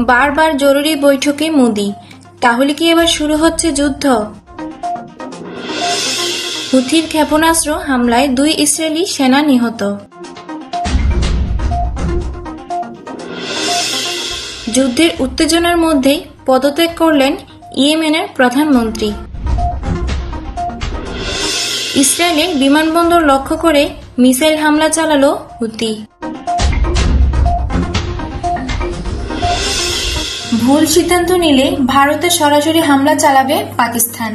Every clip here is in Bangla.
বারবার জরুরি বৈঠকে মোদি। তাহলে কি এবার শুরু হচ্ছে যুদ্ধ? হুথির ক্ষেপণাস্ত্র হামলায় দুই ইসরায়েলি সেনা নিহত। যুদ্ধের উত্তেজনার মধ্যেই পদত্যাগ করলেন ইয়েমেনের প্রধানমন্ত্রী। ইসরায়েলের বিমানবন্দর লক্ষ্য করে মিসাইল হামলা চালালো হুতি। ভুল সিদ্ধান্ত নিলে ভারতে সরাসরি হামলা চালাবে পাকিস্তান।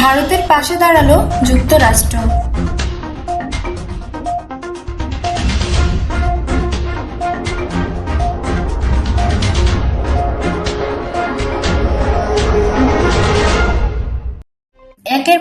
ভারতের পাশে দাঁড়াল যুক্তরাষ্ট্র।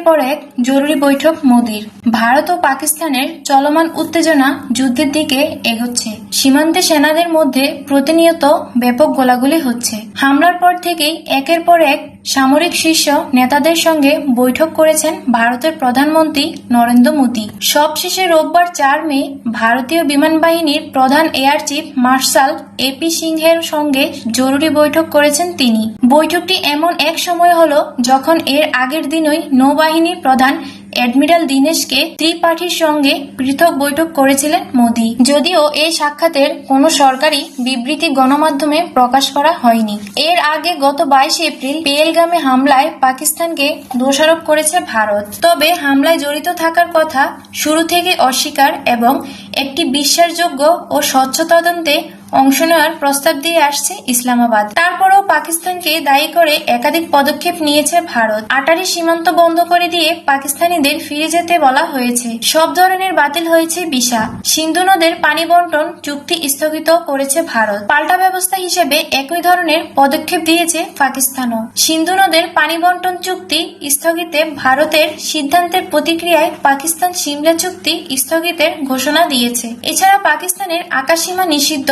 পর এক জরুরি বৈঠক মোদির। ভারত ও পাকিস্তানের চলমান উত্তেজনা যুদ্ধের দিকে এগোচ্ছে। সীমান্তে সেনাদের মধ্যে প্রতিনিয়ত ব্যাপক গোলাগুলি হচ্ছে। হামলার পর থেকেই একের পর এক সামরিক শীর্ষ নেতাদের সঙ্গে বৈঠক করেছেন ভারতের প্রধানমন্ত্রী নরেন্দ্র মোদী। সবশেষে রোববার চার মে ভারতীয় বিমান বাহিনীর প্রধান এয়ার চিফ মার্শাল এপি সিংহের সঙ্গে জরুরি বৈঠক করেছেন তিনি। বৈঠকটি এমন এক সময় হল যখন এর আগের দিনই নৌবাহিনীর প্রধান অ্যাডমিরাল দীনেশকে ত্রিপাঠীর সঙ্গে পৃথক বৈঠক করেছিলেন মোদী। যদিও এই সাক্ষাতের কোনো সরকারি বিবৃতি গণমাধ্যমে প্রকাশ করা হয়নি। এর আগে গত বাইশে এপ্রিল পেয়েলগামে হামলায় পাকিস্তানকে দোষারোপ করেছে ভারত। তবে হামলায় জড়িত থাকার কথা শুরু থেকে অস্বীকার এবং একটি বিশ্বাসযোগ্য ও স্বচ্ছ তদন্তে অংশ নেওয়ার প্রস্তাব দিয়ে আসছে ইসলামাবাদ। তারপরেও পাকিস্তানকে দায়ী করে একাধিক পদক্ষেপ নিয়েছে ভারত। আটারি সীমান্ত বন্ধ করে দিয়ে পাকিস্তানিদের ফিরে যেতে বলা হয়েছে। সব ধরনের বাতিল হয়েছে ভিসা। সিন্ধু নদের পানি বন্টন চুক্তি স্থগিত করেছে ভারত। পাল্টা ব্যবস্থা হিসেবে একই ধরনের পদক্ষেপ দিয়েছে পাকিস্তানও। সিন্ধু নদের পানি বন্টন চুক্তি স্থগিতে ভারতের সিদ্ধান্তের প্রতিক্রিয়ায় পাকিস্তান সিমলা চুক্তি স্থগিতের ঘোষণা দিয়েছে। এছাড়া পাকিস্তানের আকাশসীমা নিষিদ্ধ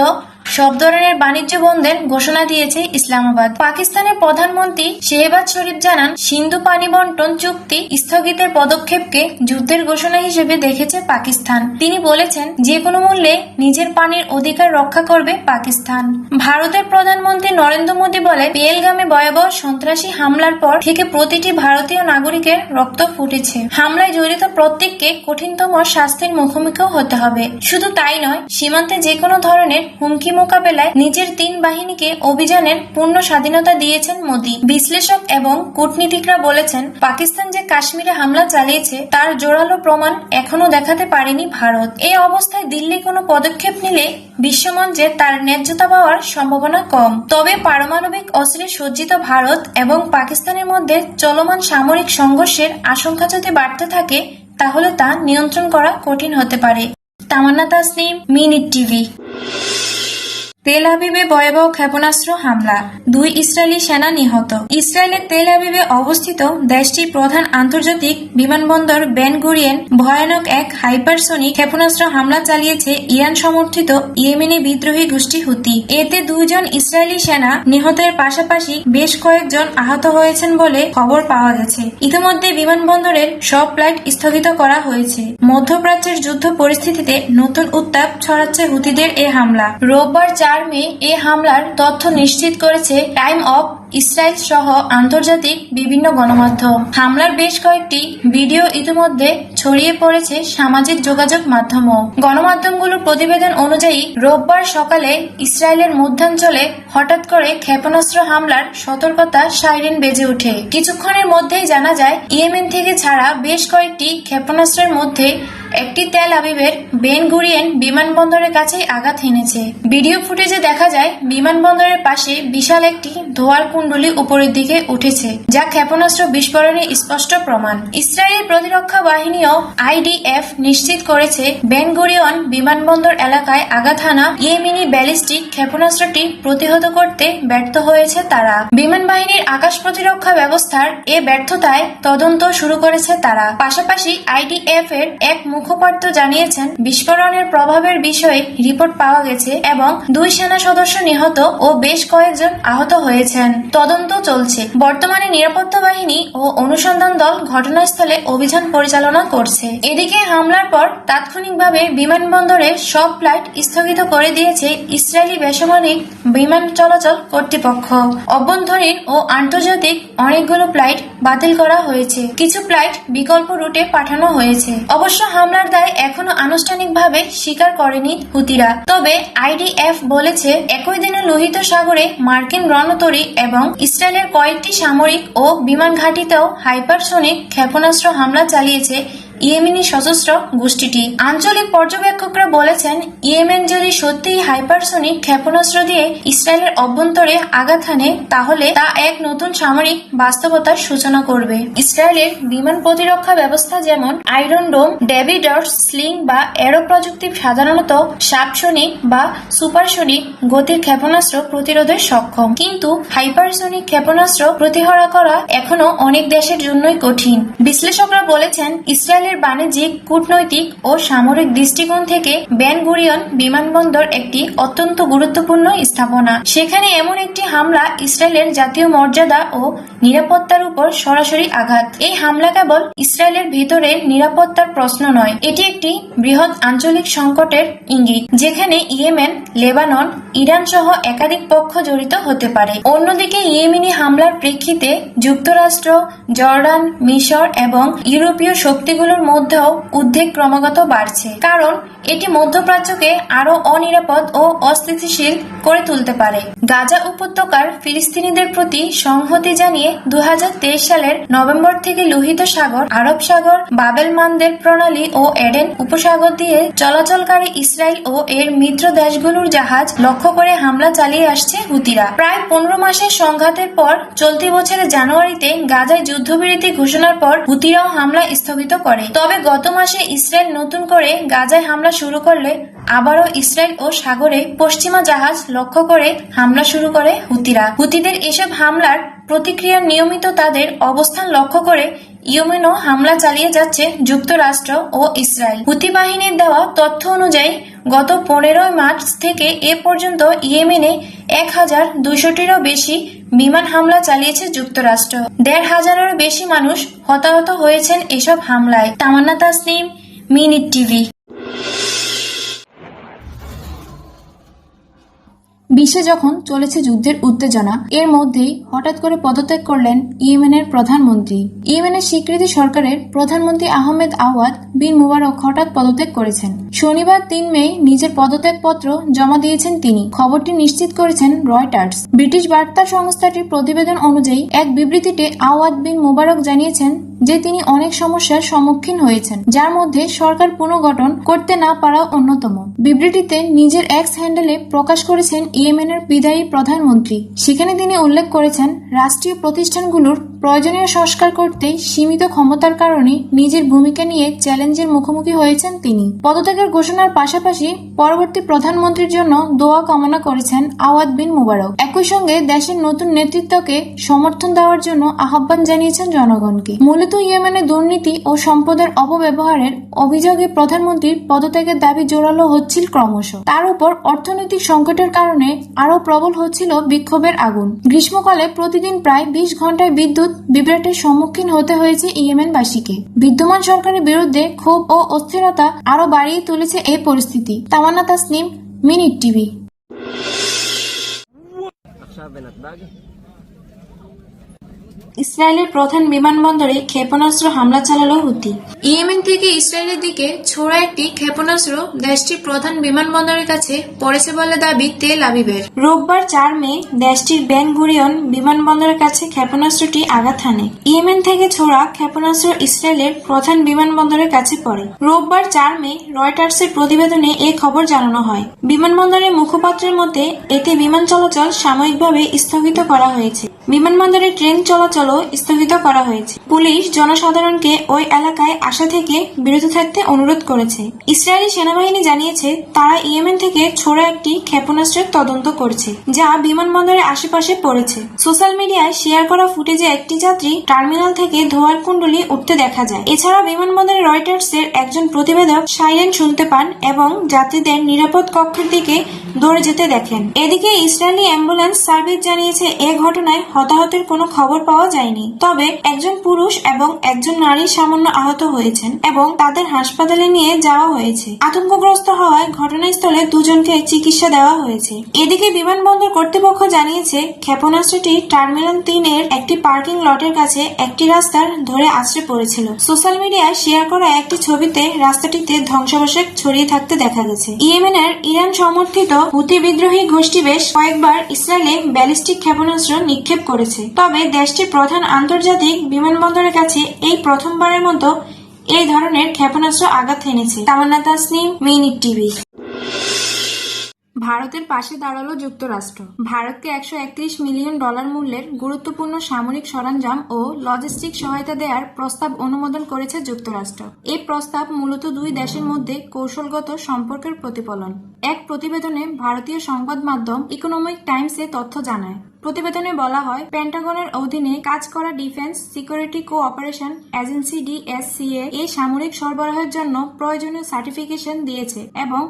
সব ধরনের বাণিজ্য বন্ধের ঘোষণা দিয়েছে ইসলামাবাদ। পাকিস্তানের প্রধানমন্ত্রী শেহবাজ শরীফ জানান, সিন্ধু পানি বন্টন চুক্তি স্থগিতের পদক্ষেপকে যুদ্ধের ঘোষণা হিসেবে দেখেছে পাকিস্তান। তিনি বলেছেন যে কোনো মূল্যে নিজের পানির অধিকার রক্ষা করবে পাকিস্তান। ভারতের প্রধানমন্ত্রী নরেন্দ্র মোদী বলে পেয়েলগামে ভয়াবহ সন্ত্রাসী হামলার পর থেকে প্রতিটি ভারতীয় নাগরিকের রক্ত ফুটেছে। হামলায় জড়িত প্রত্যেককে কঠিনতম শাস্তির মুখোমুখিও হতে হবে। শুধু তাই নয়, সীমান্তে যে কোনো ধরনের হুমকি মোকাবেলায় নিজের তিন বাহিনীকে অভিযানের পূর্ণ স্বাধীনতা দিয়েছেন মোদী। বিশ্লেষক এবং কূটনীতিকরা বলেছেন, পাকিস্তান যে কাশ্মীরে হামলা চালিয়েছে, তার জোরালো প্রমাণ এখনও দেখাতে পারেনি ভারত। এই অবস্থায় দিল্লি কোনো পদক্ষেপ নিলে বিশ্বমঞ্চে তার ন্যায্যতা পাওয়ার সম্ভাবনা কম। তবে পারমাণবিক অস্ত্রে সজ্জিত ভারত এবং পাকিস্তানের মধ্যে চলমান সামরিক সংঘর্ষের আশঙ্কা যদি বাড়তে থাকে, তাহলে তা নিয়ন্ত্রণ করা কঠিন হতে পারে। Tamanna Tasnim, minute TV. তেল আবিবে ভয়াবহ ক্ষেপণাস্ত্র হামলা। দুই ইসরায়েলি সেনা নিহত। ইসরায়েলের তেল আবিবে অবস্থিত দেশটির প্রধান আন্তর্জাতিক বিমানবন্দর বেন গুরিয়েন ভয়ানক এক হাইপারসোনিক ক্ষেপণাস্ত্র হামলা চালিয়েছে ইরান সমর্থিত ইয়েমেনি বিদ্রোহী গোষ্ঠী হুতি। এতে দুইজন ইসরায়েলি সেনা নিহতের পাশাপাশি বেশ কয়েকজন আহত হয়েছেন বলে খবর পাওয়া গেছে। ইতিমধ্যে বিমানবন্দরের সব ফ্লাইট স্থগিত করা হয়েছে। মধ্যপ্রাচ্যের যুদ্ধ পরিস্থিতিতে নতুন উত্তাপ ছড়াচ্ছে হুতিদের এ হামলা। রোববার চার মে এ হামলার তথ্য নিশ্চিত করেছে টাইম অফ ইসরায়েল সহ আন্তর্জাতিক বিভিন্ন গণমাধ্যম। হামলার বেশ কয়েকটি ভিডিও ইতিমধ্যে ছড়িয়ে পড়েছে সামাজিক যোগাযোগ মাধ্যমও। গণমাধ্যমগুলোর প্রতিবেদন অনুযায়ী, রোববার সকালে ইসরায়েলের মধ্যাঞ্চলে হঠাৎ করে ক্ষেপণাস্ত্র হামলার সতর্কতা সাইরেন বেজে ওঠে। কিছুক্ষণের মধ্যেই জানা যায়, ইয়েমেন থেকে ছাড়া বেশ কয়েকটি ক্ষেপণাস্ত্রের মধ্যে একটি তেল আবিবের বেন গুরিয়েন বিমানবন্দরের কাছে আঘাত হেনেছে ভিডিও ফুটেজে দেখা যায়, বিমানবন্দরের পাশে বিশাল একটি ধোয়ার কুণ্ডলী উপরের দিকে উঠেছে, যা ক্ষেপণাস্ত্র বিস্ফোরণের স্পষ্ট প্রমাণ। ইসরায়েল প্রতিরক্ষা বাহিনীও আইডিএফ নিশ্চিত করেছে বেন গুরিয়ন বিমানবন্দর এলাকায় আঘাত হানা ইয়েমিনি ব্যালিস্টিক ক্ষেপণাস্ত্রটি প্রতিহত করতে ব্যর্থ হয়েছে তারা। বিমান বাহিনীর আকাশ প্রতিরক্ষা ব্যবস্থার এ ব্যর্থতায় তদন্ত শুরু করেছে তারা। পাশাপাশি আইডিএফ এর এক মুখপাত্র জানিয়েছেন, বিস্ফোরণের প্রভাবের বিষয়ে রিপোর্ট পাওয়া গেছে এবং দুই সেনা সদস্য নিহত ও বেশ কয়েকজন আহত হয়েছেন তদন্ত চলছে। বর্তমানে নিরাপত্তা বাহিনী ও অনুসন্ধান দল ঘটনাস্থলে অভিযান পরিচালনা করছে। এদিকে হামলার পর তাৎক্ষণিকভাবে বিমানবন্দরের সব ফ্লাইট স্থগিত করে দিয়েছে ইসরায়েলি বেসামরিক বিমান চলাচল কর্তৃপক্ষ। অভ্যন্তরীণ ও আন্তর্জাতিক অনেকগুলো ফ্লাইট বাতিল করা হয়েছে। কিছু ফ্লাইট বিকল্প রুটে পাঠানো হয়েছে। অবশ্য হামলার দায় এখনও আনুষ্ঠানিকভাবে স্বীকার করেনি হুতিরা। তবে আইডিএফ বলেছে, একই দিনে লোহিত সাগরে মার্কিন রণতরী এবং ইসরায়েলের কয়েকটি সামরিক ও বিমান ঘাঁটিতেও হাইপারসোনিক ক্ষেপণাস্ত্র হামলা চালিয়েছে ইয়েমেনি সশস্ত্র গোষ্ঠীটি। আঞ্চলিক পর্যবেক্ষকরা বলেছেন, ইয়েমেন যদি সত্যিই হাইপারসনিক ক্ষেপণাস্ত্র দিয়ে ইসরায়েলের অভ্যন্তরে আঘাত হানে, তাহলে তা এক নতুন সামরিক বাস্তবতার সূচনা করবে। ইসরায়েলের বিমান প্রতিরক্ষা ব্যবস্থা যেমন আয়রন ডোম ডেভিডার্স স্লিং বা এরো প্রযুক্তি সাধারণত সাবসনিক বা সুপারসনিক গতির ক্ষেপণাস্ত্র প্রতিরোধে সক্ষম। কিন্তু হাইপারসনিক ক্ষেপণাস্ত্র প্রতিহরা করা এখনও অনেক দেশের জন্যই কঠিন। বিশ্লেষকরা বলেছেন, ইসরায়েলের বাণিজ্যিক, কূটনৈতিক ও সামরিক দৃষ্টিকোণ থেকে বেন গুরিয়ন বিমানবন্দর একটি অত্যন্ত গুরুত্বপূর্ণ স্থাপনা। সেখানে এমন একটি হামলা ইসরায়েলের জাতীয় মর্যাদা ও নিরাপত্তার উপর সরাসরি আঘাত। এই হামলা কেবল ইসরায়েলের ভিতরে নিরাপত্তার প্রশ্ন নয়, এটি একটি বৃহৎ আঞ্চলিক সংকটের ইঙ্গিত, যেখানে ইয়েমেন, লেবানন, ইরান সহ একাধিক পক্ষ জড়িত হতে পারে। অন্যদিকে ইয়েমেনি হামলার প্রেক্ষিতে যুক্তরাষ্ট্র, জর্ডান, মিশর এবং ইউরোপীয় শক্তিগুলোর মধ্যেও উদ্বেগ ক্রমাগত বাড়ছে। কারণ, এটি মধ্যপ্রাচ্যকে আরও অনিরাপদ ও অস্থিতিশীল করে তুলতে পারে। গাজা উপত্যকার ফিলিস্তিনিদের প্রতি সংহতি জানিয়ে দু হাজার তেইশ সালের নভেম্বর থেকে লোহিত সাগর, আরব সাগর, বাবেল মানদের প্রণালী ও এডেন উপসাগর দিয়ে চলাচলকারী ইসরায়েল ও এর মিত্র দেশগুলোর জাহাজ লক্ষ্য করে হামলা চালিয়ে আসছে হুতিরা। প্রায় পনেরো মাসের সংঘাতের পর চলতি বছরের জানুয়ারিতে গাজায় যুদ্ধবিরতি ঘোষণার পর হুতিরাও হামলা স্থগিত করে। তবে গত মাসে ইসরায়েল নতুন করে গাজায় হামলা শুরু করলে আবারও ইসরায়েল ও সাগরে পশ্চিমা জাহাজ লক্ষ্য করে হামলা শুরু করে হুতিরা। হুতিদের এসব হামলার প্রতিক্রিয়া নিয়মিত তাদের অবস্থান লক্ষ্য করে ইয়েমেনও হামলা চালিয়ে যাচ্ছে যুক্তরাষ্ট্র ও ইসরায়েল। হুতি বাহিনীর দেওয়া তথ্য অনুযায়ী, গত পনেরোই মার্চ থেকে এ পর্যন্ত ইয়েমেনে এক হাজার দুশোটিরও বেশি বিমান হামলা চালিয়েছে যুক্তরাষ্ট্র। দেড় হাজারেরও বেশি মানুষ হতাহত হয়েছেন এসব হামলায়। Tamanna Tasnim, minute TV. বিশ্বে যখন চলেছে যুদ্ধের উত্তেজনা, এর মধ্যেই হঠাৎ করে পদত্যাগ করলেন ইয়েমেনের প্রধানমন্ত্রী। ইয়েমেনের স্বীকৃতি সরকারের প্রধানমন্ত্রী আহমেদ আওয়াদ বিন মুবারক হঠাৎ পদত্যাগ করেছেন। শনিবার তিন মে নিজের পদত্যাগপত্র জমা দিয়েছেন তিনি। খবরটি নিশ্চিত করেছেন রয়টার্স। ব্রিটিশ বার্তা সংস্থাটির প্রতিবেদন অনুযায়ী, এক বিবৃতিতে আওয়াদ বিন মুবারক জানিয়েছেন যে তিনি অনেক সমস্যার সম্মুখীন হয়েছেন, যার মধ্যে সরকার পুনর্গঠন করতে না পারা অন্যতম। বিবৃতিতে নিজের এক্স হ্যান্ডেলে প্রকাশ করেছেন ইয়েমেনের বিদায়ী প্রধানমন্ত্রী। সেখানে তিনি উল্লেখ করেছেন, রাষ্ট্রীয় প্রতিষ্ঠানগুলোর প্রয়োজনীয় সংস্কার করতে সীমিত ক্ষমতার কারণে নিজের ভূমিকা নিয়ে চ্যালেঞ্জের মুখোমুখি হয়েছেন তিনি। পদত্যাগের ঘোষণার পাশাপাশি পরবর্তী প্রধানমন্ত্রীর জন্য দোয়া কামনা করেছেন আওয়াদ বিন মুবারক। একই সঙ্গে দেশের নতুন নেতৃত্বকে সমর্থন দেওয়ার জন্য আহ্বান জানিয়েছেন জনগণকে। মূলত দ্রুত ইয়েমেনে দুর্নীতি ও সম্পদের অপব্যবহারের অভিযোগে প্রধানমন্ত্রীর পদত্যাগের দাবি জোরালো হচ্ছিল ক্রমশ। তার উপর অর্থনৈতিক সংকটের কারণে আরও প্রবল হচ্ছিল বিক্ষোভের আগুন। গ্রীষ্মকালে প্রতিদিন প্রায় বিশ ঘন্টায় বিদ্যুৎ বিভ্রাটের সম্মুখীন হতে হয়েছে ইয়েমেনবাসীকে। বিদ্যমান সরকারের বিরুদ্ধে ক্ষোভ ও অস্থিরতা আরও বাড়িয়ে তুলেছে এই পরিস্থিতি। Tamanna Tasnim, minute TV. আচ্ছা, ইসরায়েলের প্রধান বিমানবন্দরে ক্ষেপণাস্ত্র হামলা চালালো হুতি। ইয়েমেন থেকে ইসরায়েলের দিকে ছোড়া একটি ক্ষেপণাস্ত্র দেশটির প্রধান বিমানবন্দরের কাছে পড়েছে বলে দাবি তেল আবিবের। রোববার চার মে দেশটির বেন গুরিয়ন বিমানবন্দরের কাছে ক্ষেপণাস্ত্রটি আঘাত হানে। ইয়েমেন থেকে ছোড়া ক্ষেপণাস্ত্র ইসরায়েলের প্রধান বিমানবন্দরের কাছে পড়ে। রোববার চার মে রয়টার্সের প্রতিবেদনে এ খবর জানানো হয়। বিমানবন্দরের মুখপাত্রের মতে, এতে বিমান চলাচল সাময়িকভাবে স্থগিত করা হয়েছে। বিমানবন্দরে ট্রেন চলাচলও স্থগিত করা হয়েছে। পুলিশ জনসাধারণকে ওই এলাকায় আসা থেকে বিরত থাকতে অনুরোধ করেছে। ইসরায়েলি সেনাবাহিনী জানিয়েছে, তারা ইয়েমেন থেকে ছোড়া একটি ক্ষেপণাস্ত্রের তদন্ত করছে, যা বিমানবন্দরের আশেপাশে পড়েছে। সোশ্যাল মিডিয়ায় শেয়ার করা ফুটেজে একটি যাত্রী টার্মিনাল থেকে ধোয়ার কুণ্ডলি উঠতে দেখা যায়। এছাড়া বিমানবন্দরে রয়টার্সের একজন প্রতিবেদক সাইরেন শুনতে পান এবং যাত্রীদের নিরাপদ কক্ষের দিকে দৌড়ে যেতে দেখেন। এদিকে ইসরায়েলি অ্যাম্বুলেন্স সার্ভিস জানিয়েছে, এ ঘটনায় হতাহতের কোনো খবর পাওয়া যায়নি। তবে একজন পুরুষ এবং একজন নারী সামান্য আহত হয়েছেন এবং তাদের হাসপাতালে নিয়ে যাওয়া হয়েছে। আতঙ্কগ্রস্ত হওয়ায় ঘটনাস্থলে দুজনকে চিকিৎসা দেওয়া হয়েছে। এদিকে বিমানবন্দর কর্তৃপক্ষ জানিয়েছে, ক্ষেপণাস্ত্রটি টার্মিনাল তিন এর একটি পার্কিং লটের কাছে একটি রাস্তার ধরে আশ্রে পড়েছিল। সোশ্যাল মিডিয়ায় শেয়ার করা একটি ছবিতে রাস্তাটিতে ধ্বংসাবশেষ ছড়িয়ে থাকতে দেখা গেছে। ইয়েমেনের ইরান সমর্থিত হুতি বিদ্রোহী গোষ্ঠী বেশ কয়েকবার ইসরায়েলে ব্যালিস্টিক ক্ষেপণাস্ত্র নিক্ষেপ করেছে। তবে দেশটির প্রধান আন্তর্জাতিক বিমানবন্দরের কাছে এই প্রথমবারের মতো এই ধরনের ক্ষেপণাস্ত্র আঘাত এনেছে। Tamanna Tasnim minute TV. ভারতের পাশে দাঁড়াল যুক্তরাষ্ট্র। ভারতকে একশো একত্রিশ মিলিয়ন ডলার মূল্যের গুরুত্বপূর্ণ সামরিক সরঞ্জাম ও লজিস্টিক সহায়তা দেওয়ার প্রস্তাব অনুমোদন করেছে যুক্তরাষ্ট্র। এই প্রস্তাব মূলত দুই দেশের মধ্যে কৌশলগত সম্পর্কের প্রতিফলন। এক প্রতিবেদনে ভারতীয় সংবাদ মাধ্যম ইকোনমিক টাইমসে তথ্য জানায় প্রতিবেদনে বলা হয়, পেন্টাগনের অধীনে কাজ করা defence, security cooperation, agency DSCA এই সামরিক সরবরাহের জন্য প্রয়োজনীয় সার্টিফিকেশন দিয়েছে এবং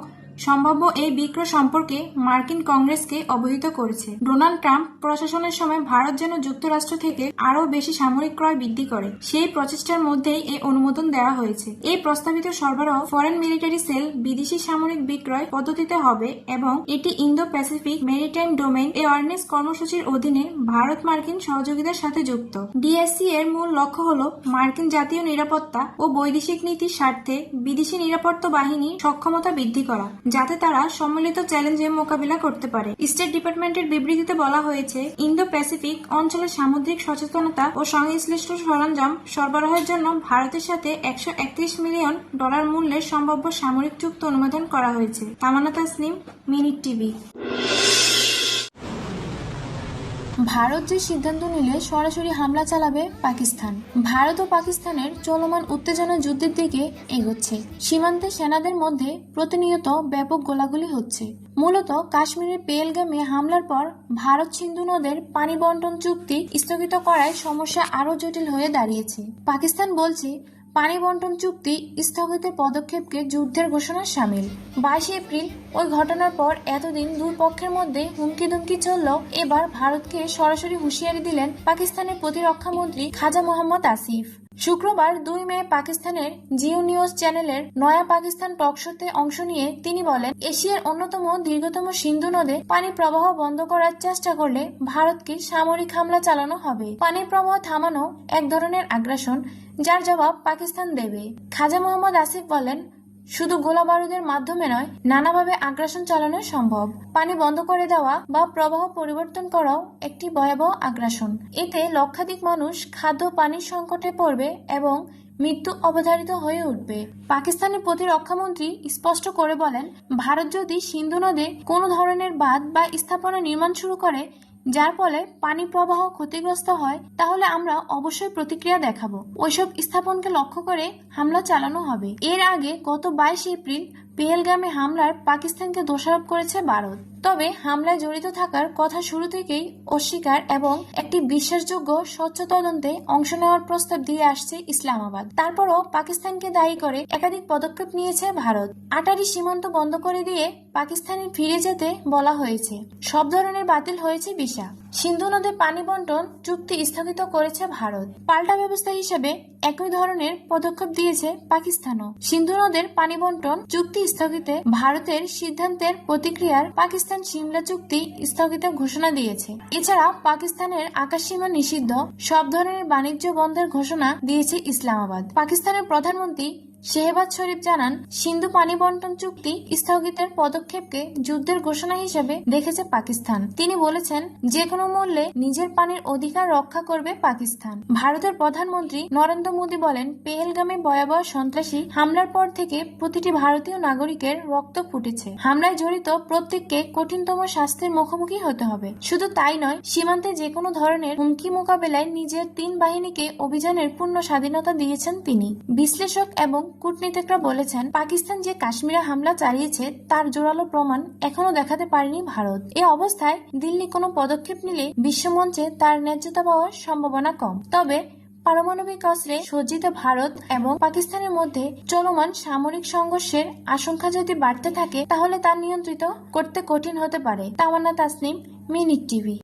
সম্ভাব্য এই বিক্রয় সম্পর্কে মার্কিন কংগ্রেসকে অবহিত করেছে। ডোনাল্ড ট্রাম্প প্রশাসনের সময় ভারত যেন যুক্তরাষ্ট্র থেকে আরও বেশি সামরিক ক্রয় বৃদ্ধি করে, সেই প্রচেষ্টার মধ্যেই এই অনুমোদন দেওয়া হয়েছে। এই প্রস্তাবিত সরবরাহ ফরেন মিলিটারি সেল বিদেশি সামরিক বিক্রয় পদ্ধতিতে হবে এবং এটি Indo Pacific maritime domain awareness কর্মসূচির অধীনে ভারত মার্কিন সহযোগিতার সাথে যুক্ত। ডিএসসি এর মূল লক্ষ্য হল মার্কিন জাতীয় নিরাপত্তা ও বৈদেশিক নীতির স্বার্থে বিদেশি নিরাপত্তা বাহিনীর সক্ষমতা বৃদ্ধি করা। যাতে তারা সম্মিলিত চ্যালেঞ্জে মোকাবিলা করতে পারে। স্টেট ডিপার্টমেন্টের বিবৃতিতে বলা হয়েছে ইন্দো প্যাসিফিক অঞ্চলে সামুদ্রিক সচেতনতা ও সংশ্লিষ্ট সরঞ্জাম সরবরাহের জন্য ভারতের সাথে একশো একত্রিশ মিলিয়ন ডলার মূল্যের সম্ভাব্য সামরিক চুক্তি অনুমোদন করা হয়েছে। Tamana Tasnim, minute TV. Bharat যে সিদ্ধান্ত নিলে সরাসরি হামলা চালাবে পাকিস্তান। ভারত ও পাকিস্তানের চলমান উত্তেজনা যুদ্ধের দিকে এগোচ্ছে। সীমান্তে সেনাদের মধ্যে প্রতিনিয়ত ব্যাপক গোলাগুলি হচ্ছে। মূলত কাশ্মীরের পেলগামে হামলার পর ভারত সিন্ধু নদের পানি বন্টন চুক্তি স্থগিত করায় সমস্যা আরও জটিল হয়ে দাঁড়িয়েছে। পাকিস্তান বলছে পানি বন্টন চুক্তি স্থগিতের পদক্ষেপকে যুদ্ধের ঘোষণা সামিল। বাইশে এপ্রিল ওই ঘটনার পর এতদিন দুই পক্ষের মধ্যে হুমকি দুমকি চলল এবার ভারতকে সরাসরি হুঁশিয়ারি দিলেন পাকিস্তানের প্রতিরক্ষা মন্ত্রী খাজা মোহাম্মদ আসিফ। শুক্রবার দুই মে পাকিস্তানের জিও নিউজ চ্যানেলের নয়া পাকিস্তান টক শোতে অংশ নিয়ে তিনি বলেন, এশিয়ার অন্যতম দীর্ঘতম সিন্ধু নদে পানি প্রবাহ বন্ধ করার চেষ্টা করলে ভারতকে সামরিক হামলা চালানো হবে। পানি প্রবাহ থামানো এক ধরনের আগ্রাসন, যার জবাব পাকিস্তান দেবে। খাজা মোহাম্মদ আসিফ বলেন শুধু গোলা বারুদের মাধ্যমে নয়, নানাভাবে আগ্রাসন চালানো সম্ভব। পানি বন্ধ করে দেওয়া বা প্রবাহ পরিবর্তন করাও একটি ভয়াবহ আগ্রাসন। এতে লক্ষাধিক মানুষ খাদ্য পানির সংকটে পড়বে এবং মৃত্যু অবধারিত হয়ে উঠবে। পাকিস্তানের প্রতিরক্ষামন্ত্রী স্পষ্ট করে বলেন, ভারত যদি সিন্ধু নদে কোনো ধরনের বাঁধ বা স্থাপনা নির্মাণ শুরু করে যার ফলে পানি প্রবাহ ক্ষতিগ্রস্ত হয়, তাহলে আমরা অবশ্যই প্রতিক্রিয়া দেখাবো। ওইসব স্থাপনকে লক্ষ্য করে হামলা চালানো হবে। এর আগে গত বাইশ এপ্রিল পেহেলগামে হামলার পাকিস্তানকে দোষারোপ করেছে ভারত। তবে হামলায় জড়িত থাকার কথা শুরু থেকেই অস্বীকার এবং একটি বিশ্বাসযোগ্য স্বচ্ছ তদন্তে অংশ নেওয়ার প্রস্তাব দিয়ে আসছে ইসলামাবাদ। তারপরও পাকিস্তানকে দায়ী করে একাধিক পদক্ষেপ নিয়েছে ভারত। আটারি সীমান্ত বন্ধ করে দিয়ে পাকিস্তানে ফিরে যেতে বলা হয়েছে। সব ধরনের বাতিল হয়েছে ভিসা সিন্ধু নদে পানি বন্টন চুক্তি স্থগিত করেছে ভারত। পাল্টা ব্যবস্থা হিসেবে একই ধরনের পদক্ষেপ দিয়েছে পাকিস্তানও। সিন্ধু নদের পানি বন্টন চুক্তি স্থগিতে ভারতের সিদ্ধান্তের প্রতিক্রিয়ার পাকিস্তান সিমলা চুক্তি স্থগিত ঘোষণা দিয়েছে। এছাড়া পাকিস্তানের আকাশসীমা নিষিদ্ধ, সব ধরনের বাণিজ্য বন্ধের ঘোষণা দিয়েছে ইসলামাবাদ। পাকিস্তানের প্রধানমন্ত্রী শেহবাজ শরীফ জানান, সিন্ধু পানি বন্টন চুক্তি স্থগিতের পদক্ষেপকে যুদ্ধের ঘোষণা হিসেবে দেখেছে পাকিস্তান। তিনি বলেছেন যে কোনো মূল্যে নিজের পানির অধিকার রক্ষা করবে পাকিস্তান। ভারতের প্রধানমন্ত্রী নরেন্দ্র মোদী বলেন, পেহেলগামে ভয়াবহ সন্ত্রাসী হামলার পর থেকে প্রতিটি ভারতীয় নাগরিকের রক্ত ফুটেছে। হামলায় জড়িত প্রত্যেককে কঠিনতম শাস্তির মুখোমুখি হতে হবে। শুধু তাই নয়, সীমান্তে যে কোনো ধরনের হুমকি মোকাবেলায় নিজের তিন বাহিনীকে অভিযানের পূর্ণ স্বাধীনতা দিয়েছেন তিনি। বিশ্লেষক এবং কূটনীতিকরা বলেছেন, পাকিস্তান যে কাশ্মীরে হামলা চালিয়েছে, তার জোরালো প্রমাণ এখনও দেখাতে পারেনি ভারত। এ অবস্থায় দিল্লি কোনো পদক্ষেপ নিলে বিশ্বমঞ্চে তার ন্যায্যতা পাওয়ার সম্ভাবনা কম। তবে পারমাণবিক অস্ত্রে সজ্জিত ভারত এবং পাকিস্তানের মধ্যে চলমান সামরিক সংঘর্ষের আশঙ্কা যদি বাড়তে থাকে, তাহলে তা নিয়ন্ত্রিত করতে কঠিন হতে পারে। Tamanna Tasnim, minute TV.